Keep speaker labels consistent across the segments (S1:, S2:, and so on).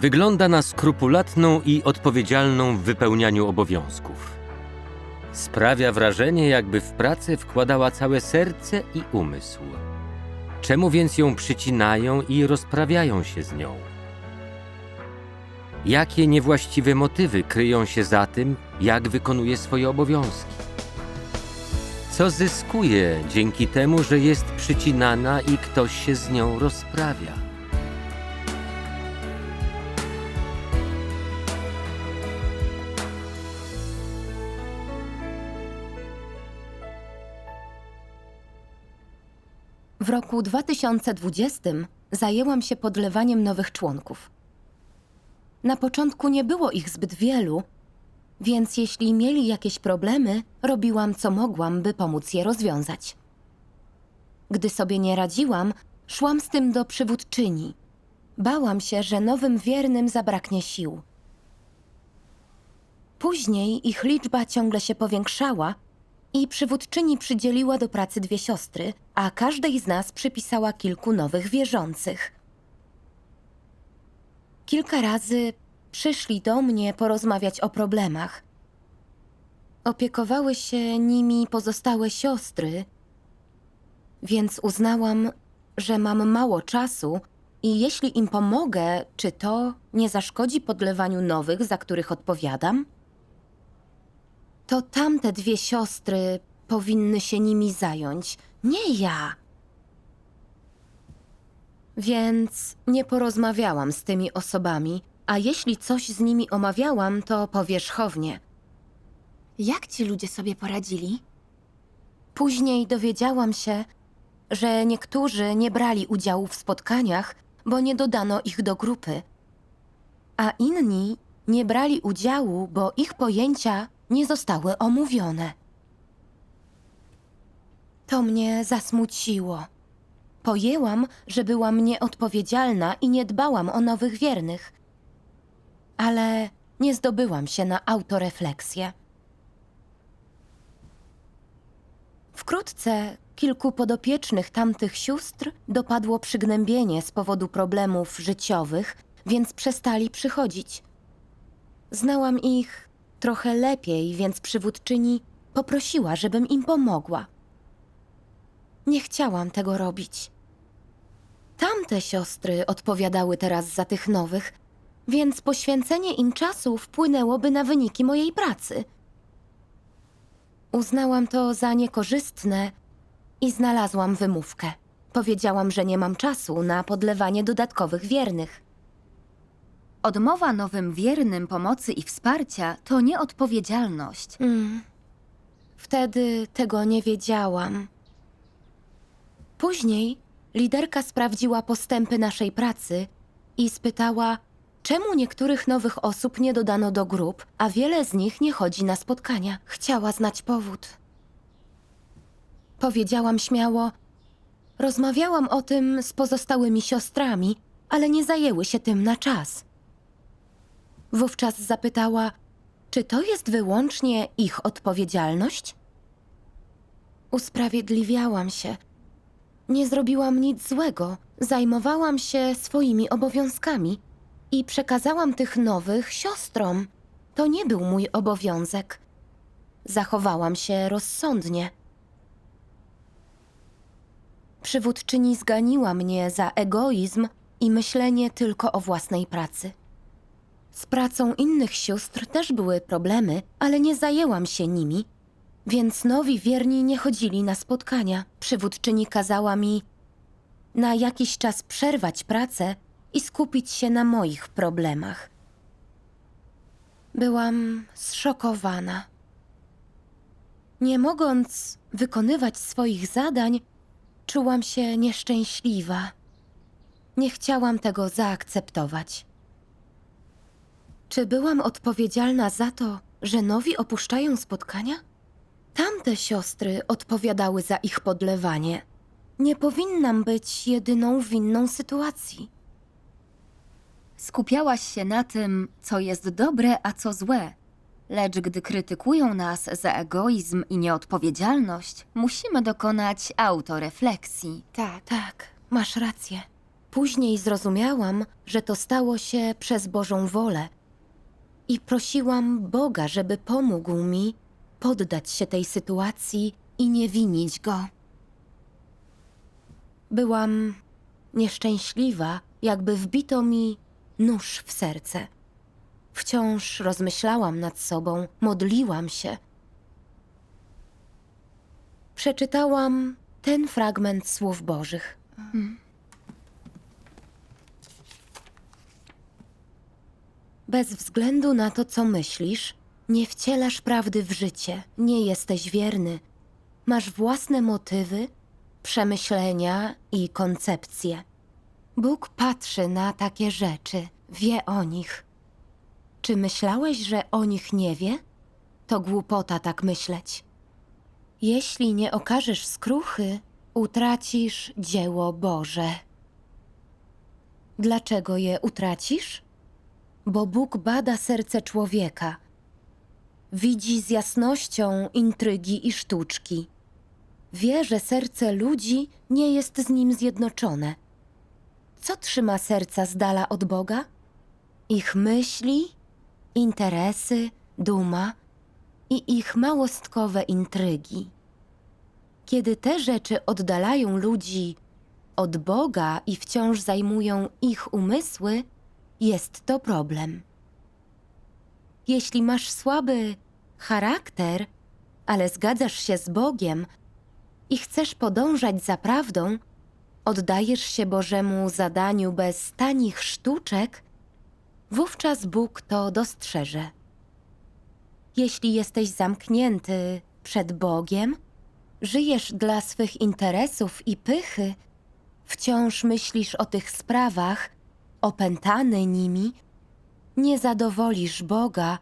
S1: Wygląda na skrupulatną i odpowiedzialną w wypełnianiu obowiązków. Sprawia wrażenie, jakby w pracę wkładała całe serce i umysł. Czemu więc ją przycinają i rozprawiają się z nią? Jakie niewłaściwe motywy kryją się za tym, jak wykonuje swoje obowiązki? Co zyskuje dzięki temu, że jest przycinana i ktoś się z nią rozprawia?
S2: W roku 2020 zajęłam się podlewaniem nowych członków. Na początku nie było ich zbyt wielu, więc jeśli mieli jakieś problemy, robiłam co mogłam, by pomóc je rozwiązać. Gdy sobie nie radziłam, szłam z tym do przywódczyni. Bałam się, że nowym wiernym zabraknie sił. Później ich liczba ciągle się powiększała i przywódczyni przydzieliła do pracy dwie siostry, a każdej z nas przypisała kilku nowych wierzących. Kilka razy przyszli do mnie porozmawiać o problemach. Opiekowały się nimi pozostałe siostry, więc uznałam, że mam mało czasu i jeśli im pomogę, czy to nie zaszkodzi podlewaniu nowych, za których odpowiadam? To tamte dwie siostry powinny się nimi zająć, nie ja. Więc nie porozmawiałam z tymi osobami, a jeśli coś z nimi omawiałam, to powierzchownie.
S3: Jak ci ludzie sobie poradzili?
S2: Później dowiedziałam się, że niektórzy nie brali udziału w spotkaniach, bo nie dodano ich do grupy, a inni nie brali udziału, bo ich pojęcia nie zostały omówione. To mnie zasmuciło. Pojęłam, że byłam nieodpowiedzialna i nie dbałam o nowych wiernych, ale nie zdobyłam się na autorefleksję. Wkrótce kilku podopiecznych tamtych sióstr dopadło przygnębienie z powodu problemów życiowych, więc przestali przychodzić. Znałam ich trochę lepiej, więc przywódczyni poprosiła, żebym im pomogła. Nie chciałam tego robić. Tamte siostry odpowiadały teraz za tych nowych, więc poświęcenie im czasu wpłynęłoby na wyniki mojej pracy. Uznałam to za niekorzystne i znalazłam wymówkę. Powiedziałam, że nie mam czasu na podlewanie dodatkowych wiernych.
S3: Odmowa nowym wiernym pomocy i wsparcia to nieodpowiedzialność.
S2: Mm. Wtedy tego nie wiedziałam. Później liderka sprawdziła postępy naszej pracy i spytała, czemu niektórych nowych osób nie dodano do grup, a wiele z nich nie chodzi na spotkania. Chciała znać powód. Powiedziałam śmiało: Rozmawiałam o tym z pozostałymi siostrami, ale nie zajęły się tym na czas. Wówczas zapytała, czy to jest wyłącznie ich odpowiedzialność? Usprawiedliwiałam się. Nie zrobiłam nic złego, zajmowałam się swoimi obowiązkami i przekazałam tych nowych siostrom. To nie był mój obowiązek. Zachowałam się rozsądnie. Przywódczyni zganiła mnie za egoizm i myślenie tylko o własnej pracy. Z pracą innych sióstr też były problemy, ale nie zajęłam się nimi, więc nowi wierni nie chodzili na spotkania. Przywódczyni kazała mi na jakiś czas przerwać pracę i skupić się na moich problemach. Byłam zszokowana. Nie mogąc wykonywać swoich zadań, czułam się nieszczęśliwa. Nie chciałam tego zaakceptować. Czy byłam odpowiedzialna za to, że nowi opuszczają spotkania? Tamte siostry odpowiadały za ich podlewanie. Nie powinnam być jedyną winną sytuacji.
S3: Skupiałaś się na tym, co jest dobre, a co złe. Lecz gdy krytykują nas za egoizm i nieodpowiedzialność, musimy dokonać autorefleksji.
S2: Tak, tak, masz rację. Później zrozumiałam, że to stało się przez Bożą wolę i prosiłam Boga, żeby pomógł mi poddać się tej sytuacji i nie winić go. Byłam nieszczęśliwa, jakby wbito mi nóż w serce. Wciąż rozmyślałam nad sobą, modliłam się. Przeczytałam ten fragment słów Bożych. Bez względu na to, co myślisz, nie wcielasz prawdy w życie, nie jesteś wierny. Masz własne motywy, przemyślenia i koncepcje. Bóg patrzy na takie rzeczy, wie o nich. Czy myślałeś, że o nich nie wie? To głupota tak myśleć. Jeśli nie okażesz skruchy, utracisz dzieło Boże. Dlaczego je utracisz? Bo Bóg bada serce człowieka. Widzi z jasnością intrygi i sztuczki. Wie, że serce ludzi nie jest z nim zjednoczone. Co trzyma serca z dala od Boga? Ich myśli, interesy, duma i ich małostkowe intrygi. Kiedy te rzeczy oddalają ludzi od Boga i wciąż zajmują ich umysły, jest to problem. Jeśli masz słaby charakter, ale zgadzasz się z Bogiem i chcesz podążać za prawdą, oddajesz się Bożemu zadaniu bez tanich sztuczek, wówczas Bóg to dostrzeże. Jeśli jesteś zamknięty przed Bogiem, żyjesz dla swych interesów i pychy, wciąż myślisz o tych sprawach, opętany nimi, nie zadowolisz Boga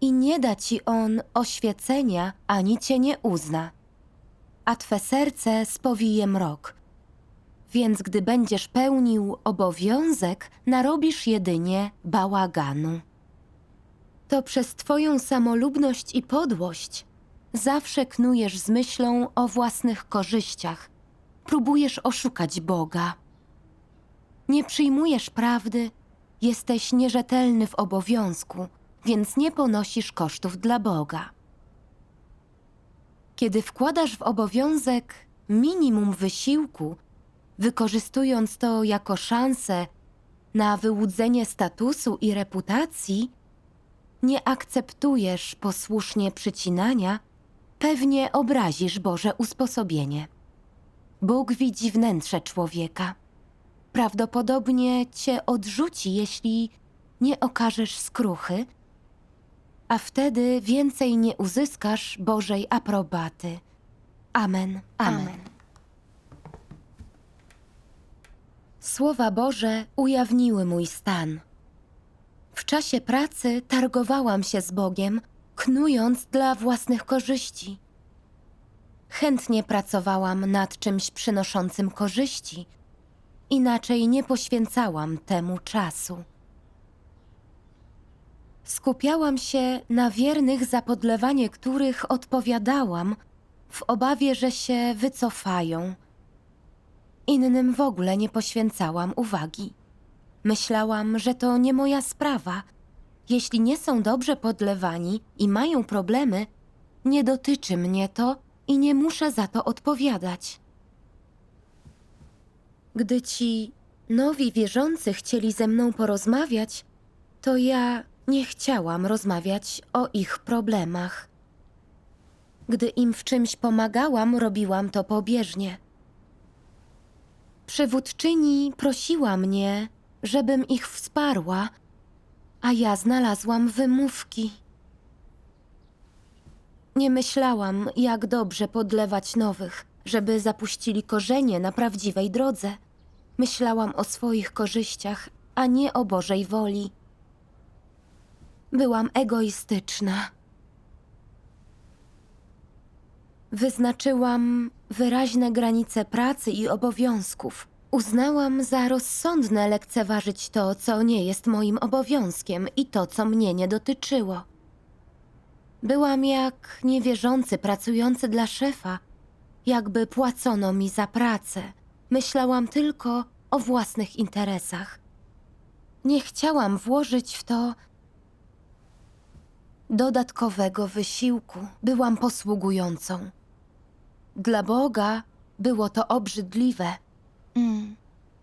S2: i nie da ci On oświecenia ani cię nie uzna, a twe serce spowije mrok. Więc gdy będziesz pełnił obowiązek, narobisz jedynie bałaganu. To przez twoją samolubność i podłość zawsze knujesz z myślą o własnych korzyściach. Próbujesz oszukać Boga. Nie przyjmujesz prawdy, jesteś nierzetelny w obowiązku, więc nie ponosisz kosztów dla Boga. Kiedy wkładasz w obowiązek minimum wysiłku, wykorzystując to jako szansę na wyłudzenie statusu i reputacji, nie akceptujesz posłusznie przycinania, pewnie obrazisz Boże usposobienie. Bóg widzi wnętrze człowieka. Prawdopodobnie cię odrzuci, jeśli nie okażesz skruchy, a wtedy więcej nie uzyskasz Bożej aprobaty. Amen. Amen.
S3: Amen.
S2: Słowa Boże ujawniły mój stan. W czasie pracy targowałam się z Bogiem, knując dla własnych korzyści. Chętnie pracowałam nad czymś przynoszącym korzyści, inaczej nie poświęcałam temu czasu. Skupiałam się na wiernych, za podlewanie których odpowiadałam, w obawie, że się wycofają. Innym w ogóle nie poświęcałam uwagi. Myślałam, że to nie moja sprawa. Jeśli nie są dobrze podlewani i mają problemy, nie dotyczy mnie to i nie muszę za to odpowiadać. Gdy ci nowi wierzący chcieli ze mną porozmawiać, to ja nie chciałam rozmawiać o ich problemach. Gdy im w czymś pomagałam, robiłam to pobieżnie. Przywódczyni prosiła mnie, żebym ich wsparła, a ja znalazłam wymówki. Nie myślałam, jak dobrze podlewać nowych, żeby zapuścili korzenie na prawdziwej drodze. Myślałam o swoich korzyściach, a nie o Bożej woli. Byłam egoistyczna. Wyznaczyłam wyraźne granice pracy i obowiązków. Uznałam za rozsądne lekceważyć to, co nie jest moim obowiązkiem i to, co mnie nie dotyczyło. Byłam jak niewierzący pracujący dla szefa, jakby płacono mi za pracę. Myślałam tylko, o własnych interesach. Nie chciałam włożyć w to dodatkowego wysiłku. Byłam posługującą. Dla Boga było to obrzydliwe.
S3: Mm,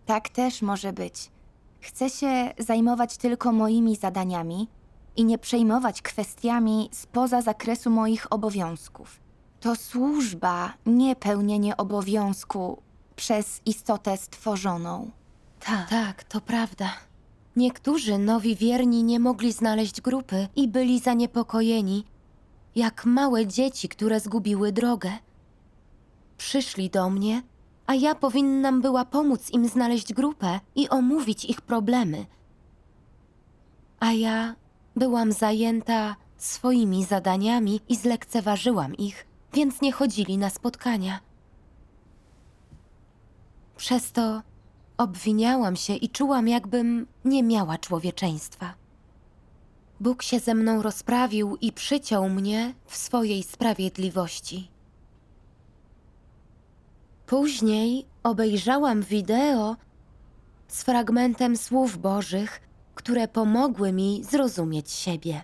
S3: tak też może być. Chcę się zajmować tylko moimi zadaniami i nie przejmować kwestiami spoza zakresu moich obowiązków. To służba, nie pełnienie obowiązku przez istotę stworzoną.
S2: Tak. Tak, to prawda. Niektórzy nowi wierni nie mogli znaleźć grupy i byli zaniepokojeni, jak małe dzieci, które zgubiły drogę. Przyszli do mnie, a ja powinnam była pomóc im znaleźć grupę i omówić ich problemy. A ja byłam zajęta swoimi zadaniami i zlekceważyłam ich, więc nie chodzili na spotkania. Przez to obwiniałam się i czułam, jakbym nie miała człowieczeństwa. Bóg się ze mną rozprawił i przyciął mnie w swojej sprawiedliwości. Później obejrzałam wideo z fragmentem słów Bożych, które pomogły mi zrozumieć siebie.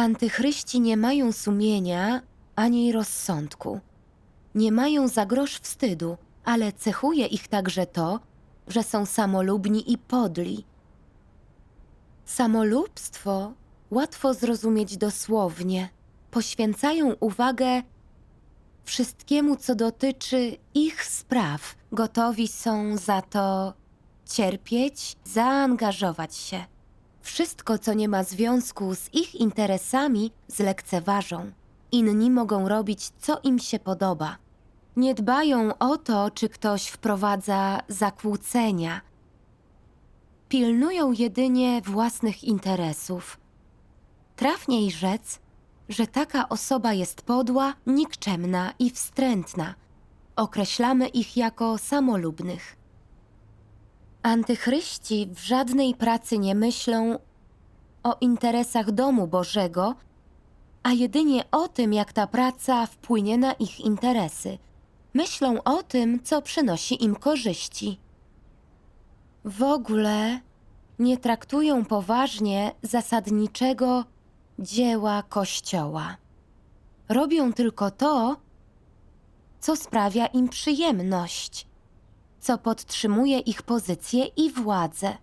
S2: Antychryści nie mają sumienia ani rozsądku. Nie mają za grosz wstydu, ale cechuje ich także to, że są samolubni i podli. Samolubstwo łatwo zrozumieć dosłownie. Poświęcają uwagę wszystkiemu, co dotyczy ich spraw. Gotowi są za to cierpieć, zaangażować się. Wszystko, co nie ma związku z ich interesami, zlekceważą. Inni mogą robić, co im się podoba. Nie dbają o to, czy ktoś wprowadza zakłócenia. Pilnują jedynie własnych interesów. Trafniej rzec, że taka osoba jest podła, nikczemna i wstrętna. Określamy ich jako samolubnych. Antychryści w żadnej pracy nie myślą o interesach domu Bożego, a jedynie o tym, jak ta praca wpłynie na ich interesy. Myślą o tym, co przynosi im korzyści. W ogóle nie traktują poważnie zasadniczego dzieła Kościoła. Robią tylko to, co sprawia im przyjemność, co podtrzymuje ich pozycję i władzę.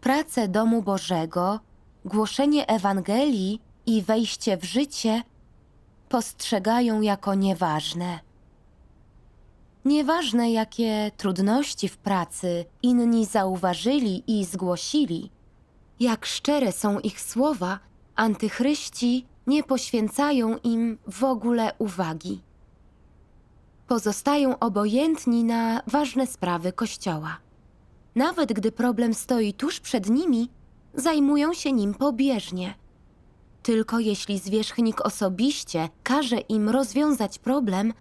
S2: Pracę domu Bożego, głoszenie Ewangelii i wejście w życie postrzegają jako nieważne. Nieważne, jakie trudności w pracy inni zauważyli i zgłosili, jak szczere są ich słowa, antychryści nie poświęcają im w ogóle uwagi. Pozostają obojętni na ważne sprawy Kościoła. Nawet gdy problem stoi tuż przed nimi, zajmują się nim pobieżnie. Tylko jeśli zwierzchnik osobiście każe im rozwiązać problem,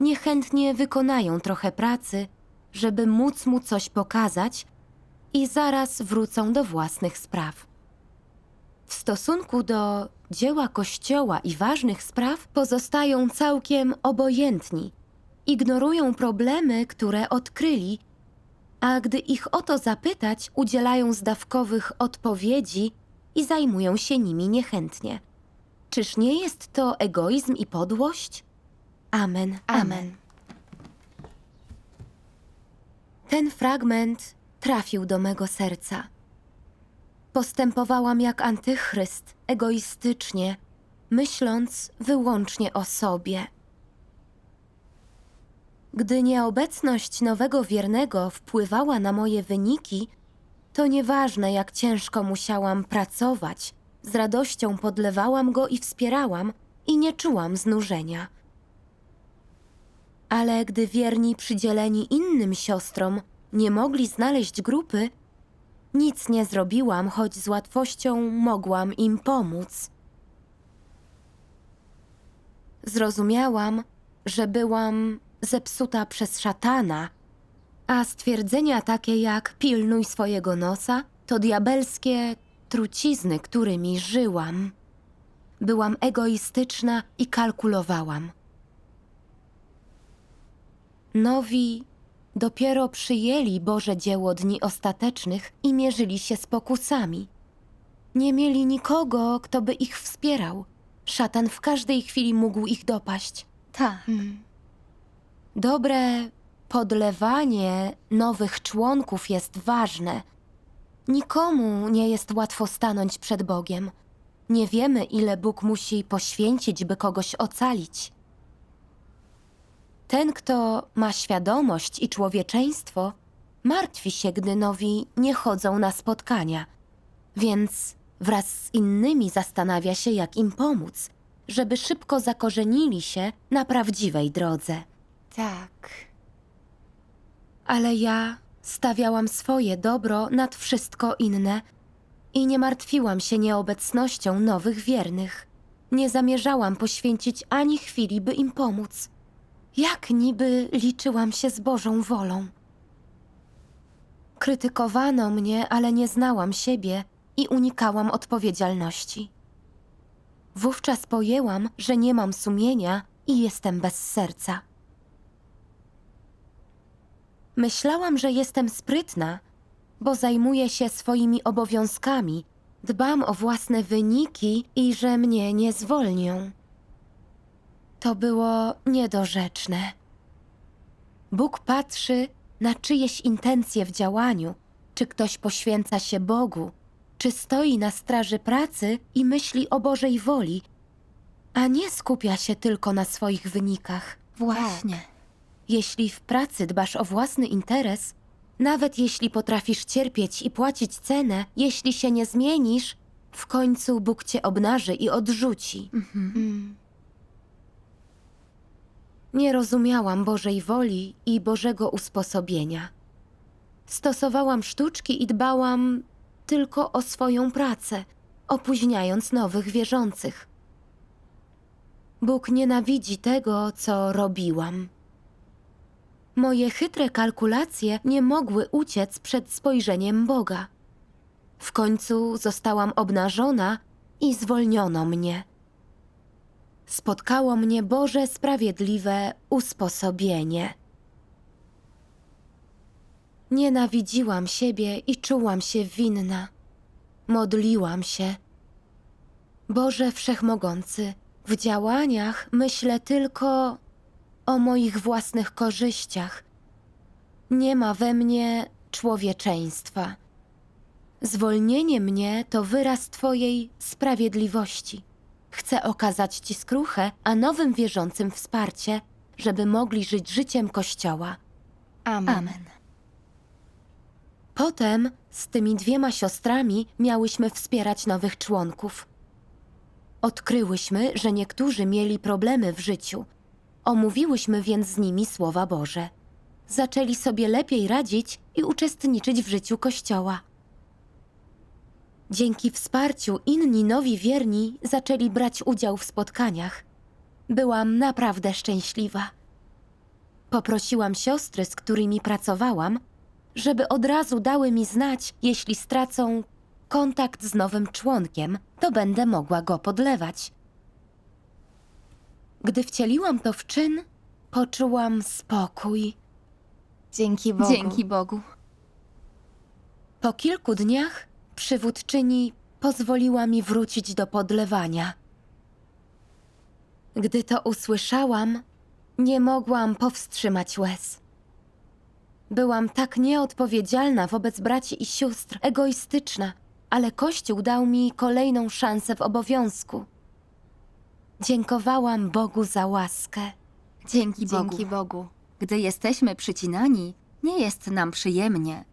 S2: niechętnie wykonają trochę pracy, żeby móc mu coś pokazać i zaraz wrócą do własnych spraw. W stosunku do dzieła Kościoła i ważnych spraw pozostają całkiem obojętni, ignorują problemy, które odkryli, a gdy ich o to zapytać, udzielają zdawkowych odpowiedzi i zajmują się nimi niechętnie. Czyż nie jest to egoizm i podłość? Amen.
S3: Amen.
S2: Ten fragment trafił do mego serca. Postępowałam jak antychryst, egoistycznie, myśląc wyłącznie o sobie. Gdy nieobecność nowego wiernego wpływała na moje wyniki, to nieważne jak ciężko musiałam pracować, z radością podlewałam go i wspierałam i nie czułam znużenia. Ale gdy wierni przydzieleni innym siostrom nie mogli znaleźć grupy, nic nie zrobiłam, choć z łatwością mogłam im pomóc. Zrozumiałam, że byłam zepsuta przez szatana, a stwierdzenia takie jak pilnuj swojego nosa to diabelskie trucizny, którymi żyłam. byłam egoistyczna i kalkulowałam. Nowi dopiero przyjęli Boże dzieło dni ostatecznych i mierzyli się z pokusami. Nie mieli nikogo, kto by ich wspierał. Szatan w każdej chwili mógł ich dopaść.
S4: Tak.
S3: Mm.
S2: Dobre podlewanie nowych członków jest ważne. Nikomu nie jest łatwo stanąć przed Bogiem. Nie wiemy, ile Bóg musi poświęcić, by kogoś ocalić. Ten, kto ma świadomość i człowieczeństwo, martwi się, gdy nowi nie chodzą na spotkania, więc wraz z innymi zastanawia się, jak im pomóc, żeby szybko zakorzenili się na prawdziwej drodze.
S3: Tak.
S2: Ale ja stawiałam swoje dobro nad wszystko inne i nie martwiłam się nieobecnością nowych wiernych. Nie zamierzałam poświęcić ani chwili, by im pomóc. Jak niby liczyłam się z Bożą wolą? Krytykowano mnie, ale nie znałam siebie i unikałam odpowiedzialności. Wówczas pojęłam, że nie mam sumienia i jestem bez serca. Myślałam, że jestem sprytna, bo zajmuję się swoimi obowiązkami, dbam o własne wyniki i że mnie nie zwolnią. To było niedorzeczne. Bóg patrzy na czyjeś intencje w działaniu, czy ktoś poświęca się Bogu, czy stoi na straży pracy i myśli o Bożej woli, a nie skupia się tylko na swoich wynikach.
S4: Właśnie.
S2: Jeśli w pracy dbasz o własny interes, nawet jeśli potrafisz cierpieć i płacić cenę, jeśli się nie zmienisz, w końcu Bóg cię obnaży i odrzuci.
S3: Mm.
S2: Nie rozumiałam Bożej woli i Bożego usposobienia. Stosowałam sztuczki i dbałam tylko o swoją pracę, opóźniając nowych wierzących. Bóg nienawidzi tego, co robiłam. Moje chytre kalkulacje nie mogły uciec przed spojrzeniem Boga. W końcu zostałam obnażona i zwolniono mnie. Spotkało mnie Boże sprawiedliwe usposobienie. Nienawidziłam siebie i czułam się winna. Modliłam się. Boże Wszechmogący, w działaniach myślę tylko o moich własnych korzyściach. Nie ma we mnie człowieczeństwa. Zwolnienie mnie to wyraz Twojej sprawiedliwości. Chcę okazać Ci skruchę, a nowym wierzącym wsparcie, żeby mogli żyć życiem Kościoła.
S3: Amen.
S4: Amen.
S2: Potem z tymi dwiema siostrami miałyśmy wspierać nowych członków. Odkryłyśmy, że niektórzy mieli problemy w życiu. Omówiłyśmy więc z nimi słowa Boże. Zaczęli sobie lepiej radzić i uczestniczyć w życiu Kościoła. Dzięki wsparciu inni nowi wierni zaczęli brać udział w spotkaniach. Byłam naprawdę szczęśliwa. Poprosiłam siostry, z którymi pracowałam, żeby od razu dały mi znać, jeśli stracą kontakt z nowym członkiem, to będę mogła go podlewać. Gdy wcieliłam to w czyn, poczułam spokój.
S3: Dzięki Bogu.
S4: Dzięki Bogu.
S2: Po kilku dniach przywódczyni pozwoliła mi wrócić do podlewania. Gdy to usłyszałam, nie mogłam powstrzymać łez. Byłam tak nieodpowiedzialna wobec braci i sióstr, egoistyczna, ale Kościół dał mi kolejną szansę w obowiązku. Dziękowałam Bogu za łaskę.
S4: Dzięki Bogu.
S3: Dzięki Bogu.
S4: Gdy jesteśmy przycinani, nie jest nam przyjemnie,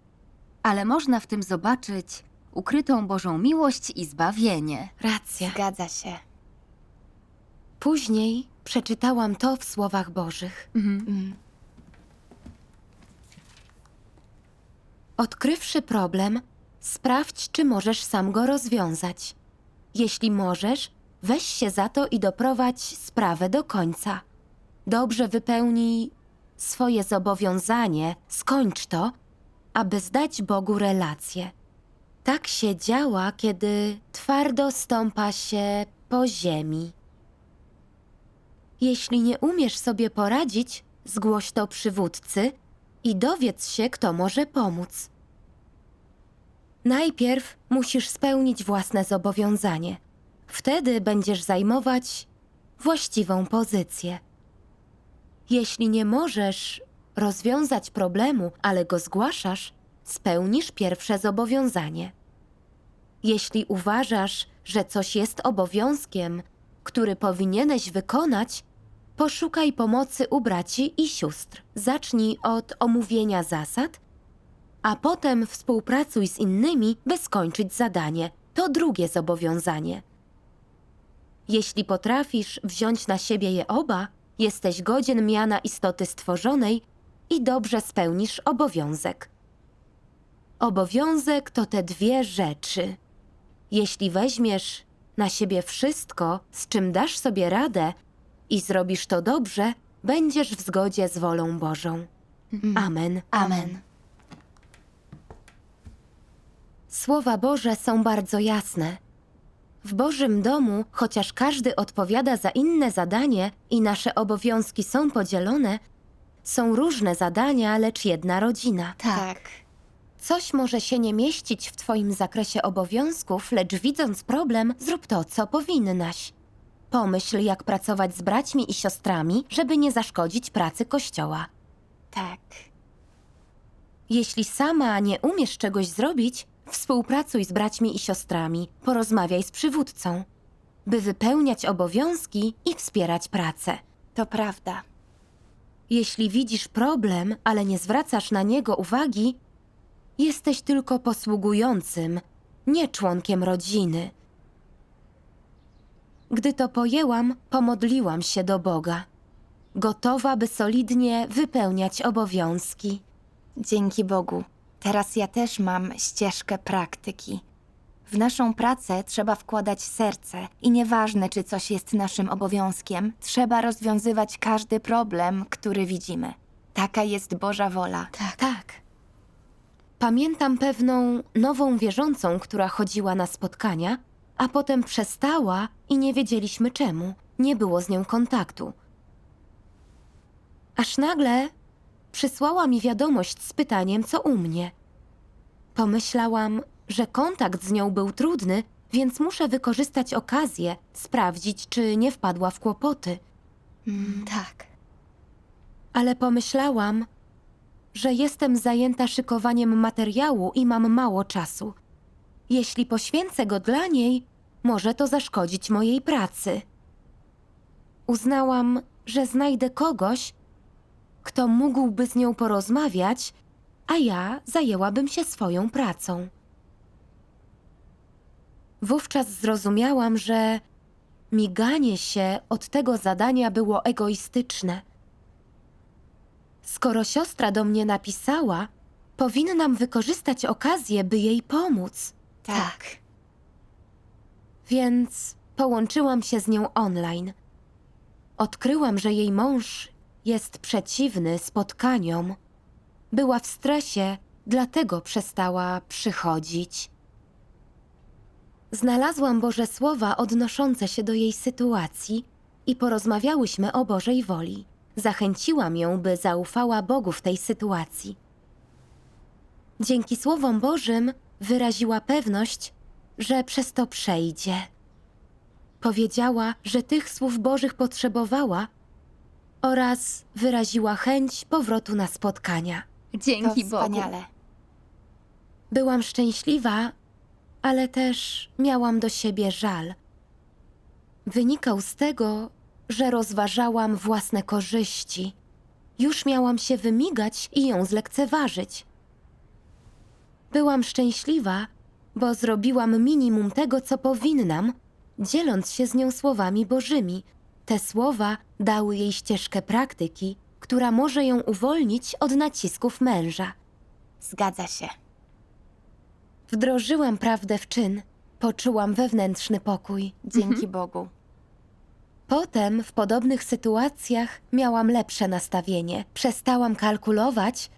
S4: ale można w tym zobaczyć ukrytą Bożą miłość i zbawienie.
S2: Racja.
S3: Zgadza się.
S2: Później przeczytałam to w słowach Bożych.
S4: Mhm.
S3: Mm.
S2: Odkrywszy problem, sprawdź, czy możesz sam go rozwiązać. Jeśli możesz, weź się za to i doprowadź sprawę do końca. Dobrze wypełnij swoje zobowiązanie, skończ to, aby zdać Bogu relację. Tak się działa, kiedy twardo stąpa się po ziemi. Jeśli nie umiesz sobie poradzić, zgłoś to przywódcy i dowiedz się, kto może pomóc. Najpierw musisz spełnić własne zobowiązanie. Wtedy będziesz zajmować właściwą pozycję. Jeśli nie możesz rozwiązać problemu, ale go zgłaszasz, spełnisz pierwsze zobowiązanie. Jeśli uważasz, że coś jest obowiązkiem, który powinieneś wykonać, poszukaj pomocy u braci i sióstr. Zacznij od omówienia zasad, a potem współpracuj z innymi, by skończyć zadanie. To drugie zobowiązanie. Jeśli potrafisz wziąć na siebie je oba, jesteś godzien miana istoty stworzonej i dobrze spełnisz obowiązek. Obowiązek to te dwie rzeczy. Jeśli weźmiesz na siebie wszystko, z czym dasz sobie radę i zrobisz to dobrze, będziesz w zgodzie z wolą Bożą. Amen.
S3: Amen.
S2: Słowa Boże są bardzo jasne. W Bożym domu, chociaż każdy odpowiada za inne zadanie i nasze obowiązki są podzielone, są różne zadania, lecz jedna rodzina.
S3: Tak.
S2: Coś może się nie mieścić w Twoim zakresie obowiązków, lecz widząc problem, zrób to, co powinnaś. Pomyśl, jak pracować z braćmi i siostrami, żeby nie zaszkodzić pracy kościoła.
S3: Tak.
S2: Jeśli sama nie umiesz czegoś zrobić, współpracuj z braćmi i siostrami, porozmawiaj z przywódcą, by wypełniać obowiązki i wspierać pracę.
S3: To prawda.
S2: Jeśli widzisz problem, ale nie zwracasz na niego uwagi, jesteś tylko posługującym, nie członkiem rodziny. Gdy to pojęłam, pomodliłam się do Boga, gotowa, by solidnie wypełniać obowiązki.
S3: Dzięki Bogu. Teraz ja też mam ścieżkę praktyki. W naszą pracę trzeba wkładać serce i nieważne, czy coś jest naszym obowiązkiem, trzeba rozwiązywać każdy problem, który widzimy. Taka jest Boża wola.
S2: Tak. Tak. Pamiętam pewną nową wierzącą, która chodziła na spotkania, a potem przestała i nie wiedzieliśmy czemu. Nie było z nią kontaktu. Aż nagle przysłała mi wiadomość z pytaniem, co u mnie. Pomyślałam, że kontakt z nią był trudny, więc muszę wykorzystać okazję, sprawdzić, czy nie wpadła w kłopoty.
S3: Mm, tak.
S2: Ale pomyślałam, że jestem zajęta szykowaniem materiału i mam mało czasu. Jeśli poświęcę go dla niej, może to zaszkodzić mojej pracy. Uznałam, że znajdę kogoś, kto mógłby z nią porozmawiać, a ja zajęłabym się swoją pracą. Wówczas zrozumiałam, że miganie się od tego zadania było egoistyczne. Skoro siostra do mnie napisała, powinnam wykorzystać okazję, by jej pomóc.
S3: Tak.
S2: Więc połączyłam się z nią online. Odkryłam, że jej mąż jest przeciwny spotkaniom. Była w stresie, dlatego przestała przychodzić. Znalazłam Boże słowa odnoszące się do jej sytuacji i porozmawiałyśmy o Bożej woli. Zachęciłam ją, by zaufała Bogu w tej sytuacji. Dzięki słowom Bożym wyraziła pewność, że przez to przejdzie. Powiedziała, że tych słów Bożych potrzebowała oraz wyraziła chęć powrotu na spotkania.
S3: To
S4: Dzięki Bogu.
S3: wspaniale.
S2: Byłam szczęśliwa, ale też miałam do siebie żal. Wynikał z tego, że rozważałam własne korzyści. Już miałam się wymigać i ją zlekceważyć. Byłam szczęśliwa, bo zrobiłam minimum tego, co powinnam, dzieląc się z nią słowami Bożymi. Te słowa dały jej ścieżkę praktyki, która może ją uwolnić od nacisków męża.
S3: Zgadza się.
S2: Wdrożyłam prawdę w czyn, poczułam wewnętrzny pokój.
S3: Dzięki Bogu.
S2: Potem w podobnych sytuacjach miałam lepsze nastawienie, przestałam kalkulować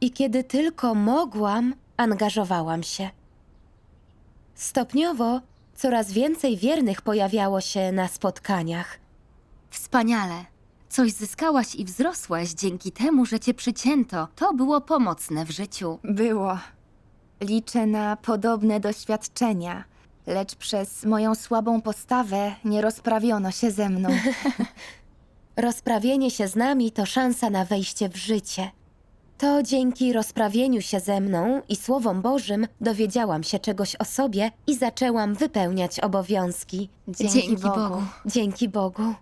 S2: i kiedy tylko mogłam, angażowałam się. Stopniowo Coraz więcej wiernych pojawiało się na spotkaniach.
S4: Wspaniale. Coś zyskałaś i wzrosłaś dzięki temu, że cię przycięto. To było pomocne w życiu.
S3: Było. Liczę na podobne doświadczenia, lecz przez moją słabą postawę nie rozprawiono się ze mną.
S2: Rozprawienie się z nami to szansa na wejście w życie. To dzięki rozprawieniu się ze mną i Słowom Bożym dowiedziałam się czegoś o sobie i zaczęłam wypełniać obowiązki.
S3: Dzięki.
S4: Bogu.
S2: Dzięki Bogu.